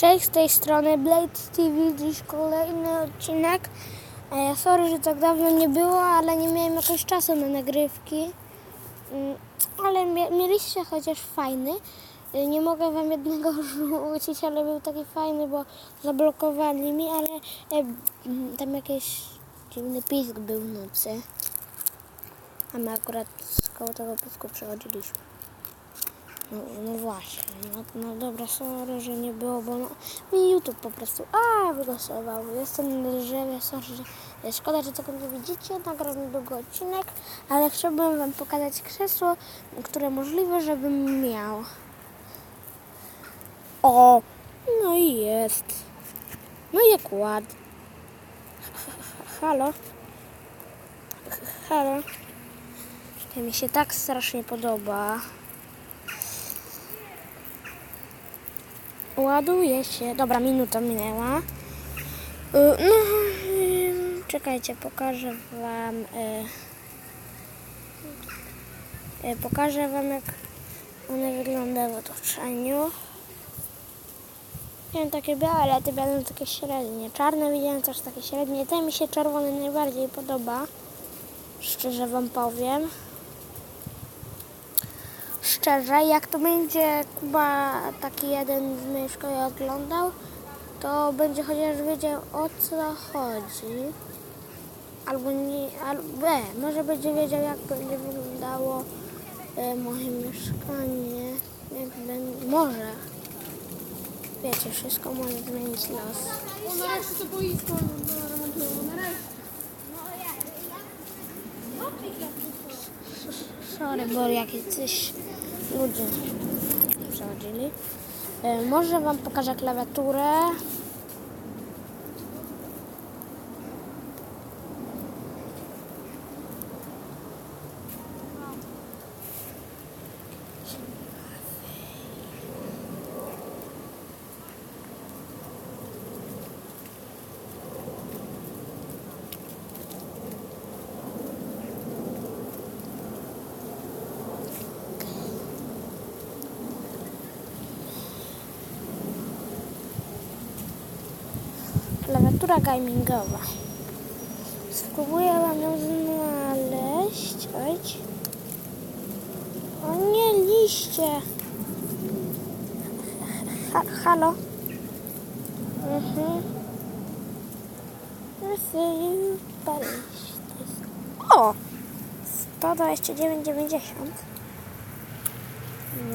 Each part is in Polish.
Cześć, z tej strony Blade TV, dziś kolejny odcinek. E, sorry, że tak dawno nie było, ale nie miałem jakoś czasu na nagrywki. Mm, Ale mie- mieliście chociaż fajny. E, Nie mogę wam jednego rzucić, ale był taki fajny, bo zablokowali mi, ale e, mm, tam jakiś dziwny pisk był w nocy. A my akurat koło tego pisku przechodziliśmy. No, no właśnie, no, no dobra, sorry, że nie było, bo no, mi YouTube po prostu, a, wylosował. Jestem na drzewie, sorry, że e, szkoda, że tego nie widzicie, nagram niedługo odcinek, ale chciałbym wam pokazać krzesło, które możliwe, żebym miał. O, no i jest. No i jak ładnie. Halo? Halo? To mi się tak strasznie podoba. Ładuje się. Dobra, minuta minęła. Y, No, y, czekajcie, pokażę wam. y, Pokażę wam, jak one wyglądały w otoczeniu. Miałem takie białe, ale te białe takie średnie. Czarne widziałem też takie średnie. Ten mi się czerwony najbardziej podoba. Szczerze wam powiem szczerze, jak to będzie Kuba taki jeden z mojej szkoły oglądał, to będzie chociaż wiedział o co chodzi. Albo nie, albo e, może będzie wiedział jak będzie wyglądało e, moje mieszkanie. Jak ben, może. Wiecie, wszystko może zmienić los. O, nareszcie to boisko remontują, nareszcie. Sorry, bo jakieś ludzie przechodzili. E, może wam pokażę klawiaturę. Klawiatura gamingowa. Spróbuję wam ją znaleźć. Oj. O nie, liście. Ha, halo. Mhm. O! 129,90.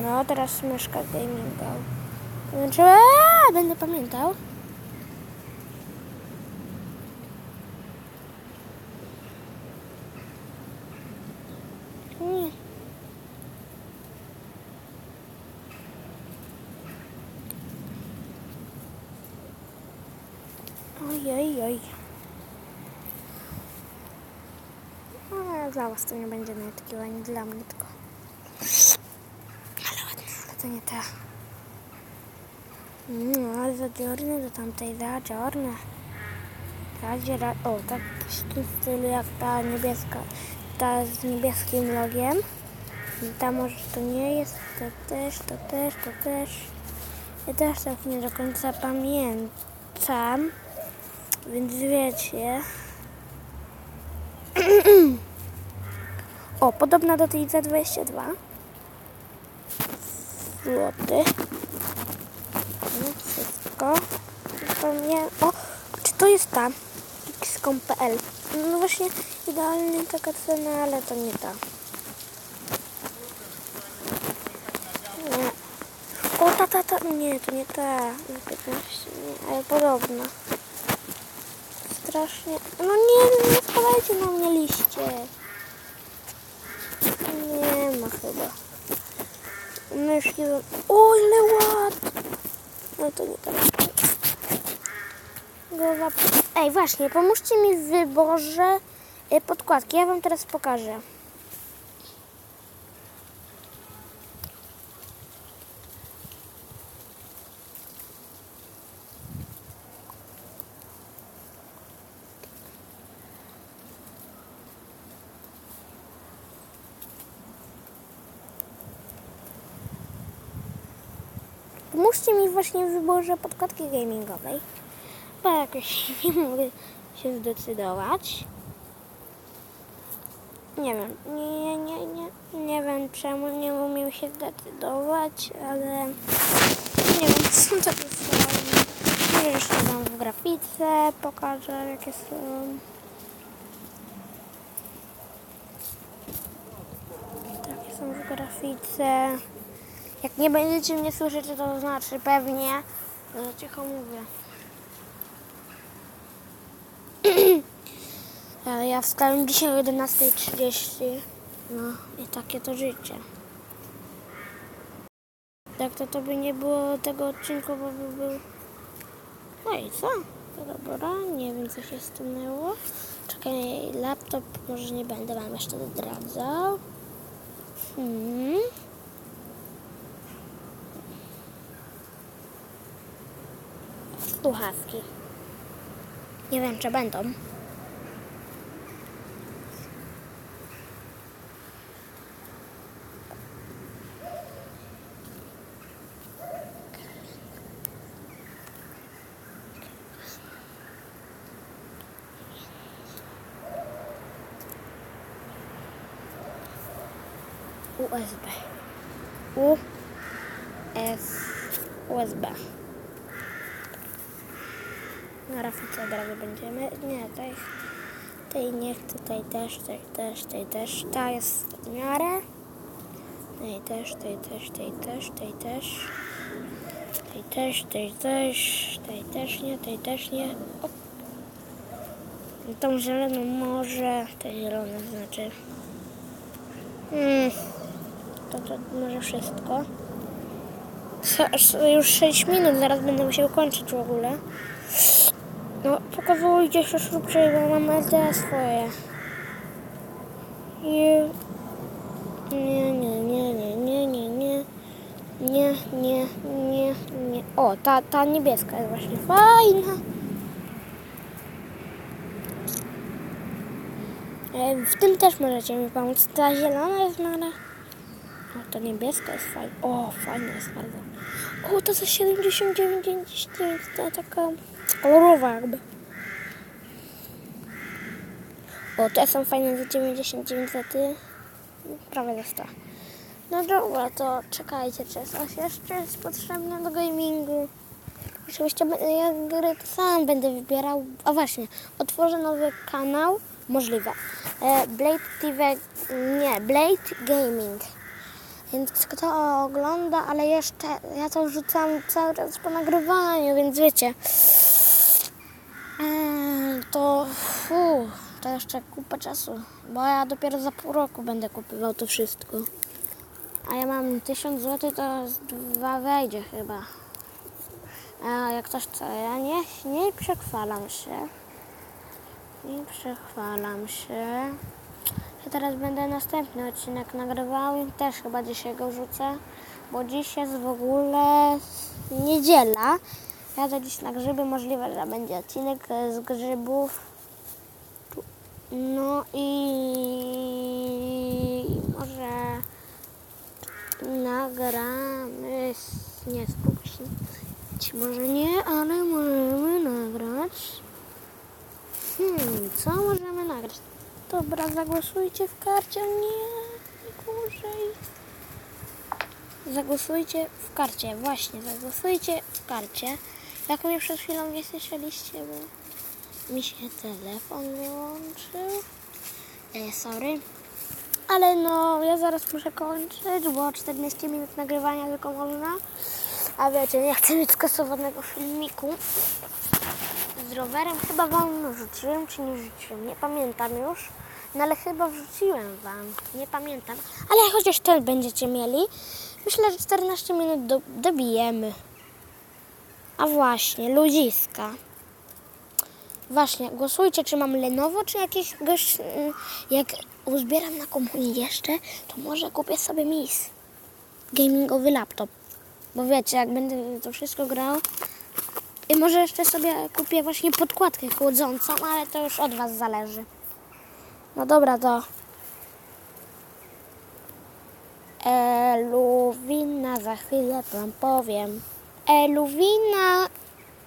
No, teraz myszka gamingowa. Znaczy, aaa, będę pamiętał. Nie. Oj, oj. A, dla was to nie będzie takiego ani dla mnie, tylko... Ale ładne, ale to nie ta. No, ale za dziorne do tamtej za dziorne. Ta. O, tak w stylu jak ta niebieska. Ta z niebieskim logiem. Ta może to nie jest, to też, to też, to też. Ja też tak nie do końca pamiętam. Więc wiecie. O, podobna do tej Z22. Złoty. No, wszystko. To nie... O, czy to jest ta? X.pl. No właśnie, idealnie taka cena, ale to nie ta. Nie. O, ta, ta, ta. Nie, to nie ta. Za 15, nie, ale podobna. Strasznie. No nie, nie spadajcie na mnie liście. Nie ma chyba. Myszki. O, ile ładnie. No to nie tak. Ej, właśnie, pomóżcie mi w wyborze e, podkładki. Ja wam teraz pokażę. Pomóżcie mi właśnie w wyborze podkładki gamingowej. Bo jakoś nie mogę się zdecydować. Nie wiem, nie, nie, nie, nie wiem czemu nie umiem się zdecydować, ale nie wiem, co to są. Może jeszcze wam w grafice pokażę, jakie są. Takie są w grafice. Jak nie będziecie mnie słyszeć, to znaczy pewnie, że cicho mówię. Ale ja wstałem dzisiaj o 11.30. No i takie to życie. Tak to, to by nie było tego odcinku, bo by był... No i co? Dobra, nie wiem co się stanęło. Czekaj, laptop może nie będę wam jeszcze zdradzał. Hmm. Słuchawki. Nie wiem, czy będą. USB. U S USB. Na grafice od razu będziemy. Nie, tej, tej niech tutaj też, tej też, tej też. Ta jest w miarę. Tej też, tej też, tej też, tej też. Tej też, tej też, tej też nie, tej też nie. O. Tą zieloną może, tej zieloną znaczy. Hmm. To, to może wszystko. Już 6 minut, zaraz będę musiał kończyć w ogóle. No, pokazujcie się szybciej, bo mam LTE swoje. I... Nie, nie, nie, nie, nie, nie, nie. Nie, nie, nie, nie. O, ta, ta niebieska jest właśnie fajna. E, W tym też możecie mi pomóc. Ta zielona jest mała. O, ta niebieska jest fajna. O, fajna jest bardzo. O, to za 79,99. To taka kolorowa jakby. O, te są fajne za 99 zł. Prawie za 100. No dobra, to czekajcie, czy coś jeszcze jest potrzebne do gamingu. Oczywiście ja gry to sam będę wybierał. A właśnie, otworzę nowy kanał. Możliwe. E, Blade TV, nie, Blade Gaming. Więc kto ogląda, ale jeszcze ja to wrzucam cały czas po nagrywaniu, więc wiecie. Eee, to fu, to jeszcze kupę czasu, bo ja dopiero za pół roku będę kupywał to wszystko. A ja mam 1000 zł, to z dwa wejdzie chyba. A jak coś co, ja nie, nie przechwalam się. Nie przechwalam się. Ja teraz będę następny odcinek nagrywał i też chyba dzisiaj go wrzucę, bo dziś jest w ogóle niedziela. Jadę dziś na grzyby, możliwe, że będzie odcinek e, z grzybów. No i może nagramy, nie skup się, może nie, ale Dobra, zagłosujcie w karcie. Nie, gorzej. Zagłosujcie w karcie, właśnie, zagłosujcie w karcie. Jak mnie przed chwilą nie słyszeliście, bo mi się telefon wyłączył. E, sorry. Ale no, ja zaraz muszę kończyć, bo 40 minut nagrywania tylko można. A wiecie, nie chcę mieć skasowanego filmiku z rowerem. Chyba wam wrzuciłem, czy nie wrzuciłem, nie pamiętam już. No ale chyba wrzuciłem wam, nie pamiętam. Ale chociaż ten będziecie mieli, myślę, że 14 minut do, dobijemy. A właśnie, ludziska. Właśnie, głosujcie, czy mam Lenovo, czy jakiegoś... mm, Jak uzbieram na komunię jeszcze, to może kupię sobie mis. Gamingowy laptop. Bo wiecie, jak będę to wszystko grał, i może jeszcze sobie kupię właśnie podkładkę chłodzącą, ale to już od Was zależy. No dobra, to... Eluwina, za chwilę Wam powiem. E, Luwina